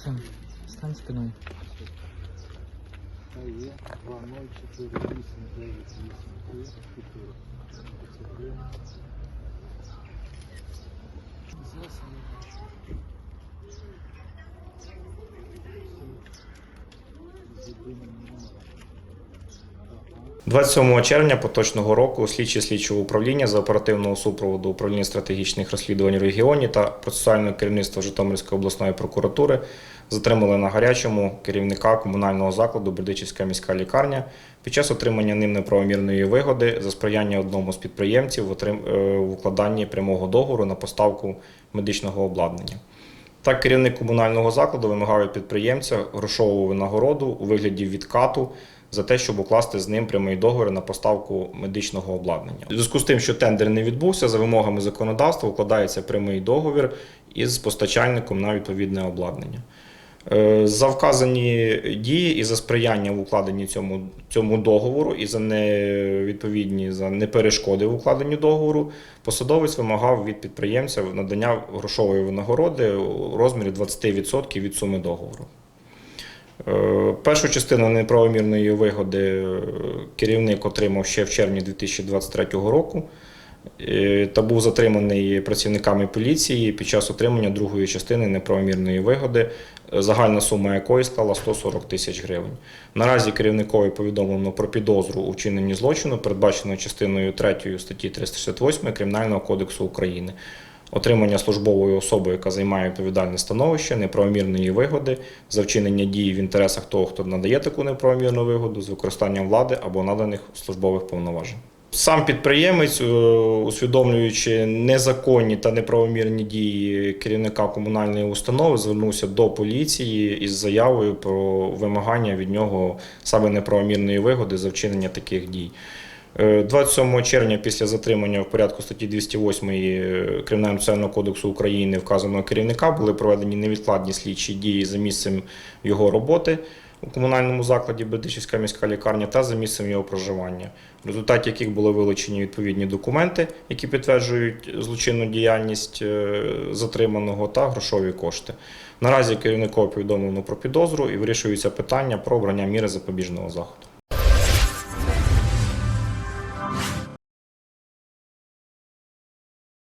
Максим, стань спиной. 2, 0, 4, 8, 9, 8, 3, 4. Здесь Ага. 27 червня поточного року слідчі слідчого управління за оперативного супроводу управління стратегічних розслідувань в регіоні та процесуального керівництва Житомирської обласної прокуратури затримали на гарячому керівника комунального закладу Бердичівська міська лікарня під час отримання ним неправомірної вигоди за сприяння одному з підприємців в е, укладанні прямого договору на поставку медичного обладнання. Так, керівник комунального закладу вимагав від підприємця грошову винагороду у вигляді відкату за те, щоб укласти з ним прямий договір на поставку медичного обладнання. У зв'язку з тим, що тендер не відбувся, за вимогами законодавства укладається прямий договір із постачальником на відповідне обладнання. Е, За вказані дії і за сприяння в укладенні цьому, цьому договору і за невідповідні за неперешкоди в укладенні договору, посадовець вимагав від підприємця надання грошової винагороди у розмірі 20% від суми договору. Е, Першу частину неправомірної вигоди е, керівник отримав ще в червні 2023 року е, та був затриманий працівниками поліції під час отримання другої частини неправомірної вигоди, загальна сума якої склала 140 тисяч гривень. Наразі керівникові повідомлено про підозру у вчиненні злочину, передбаченого частиною 3 статті 368 Кримінального кодексу України. Отримання службовою особою, яка займає відповідальне становище, неправомірної вигоди за вчинення дій в інтересах того, хто надає таку неправомірну вигоду з використанням влади або наданих службових повноважень. Сам підприємець, е, усвідомлюючи незаконні та неправомірні дії керівника комунальної установи, звернувся до поліції із заявою про вимагання від нього саме неправомірної вигоди за вчинення таких дій. Е, 27 червня після затримання в порядку статті 208 Кримінального процесуального кодексу України вказаного керівника були проведені невідкладні слідчі дії за місцем його роботи у комунальному закладі Бердичівська міська лікарня та за місцем його проживання, в результаті яких були вилучені відповідні документи, які підтверджують злочинну діяльність е, затриманого та грошові кошти. Наразі керівникові повідомлено про підозру і вирішується питання про обрання міри запобіжного заходу.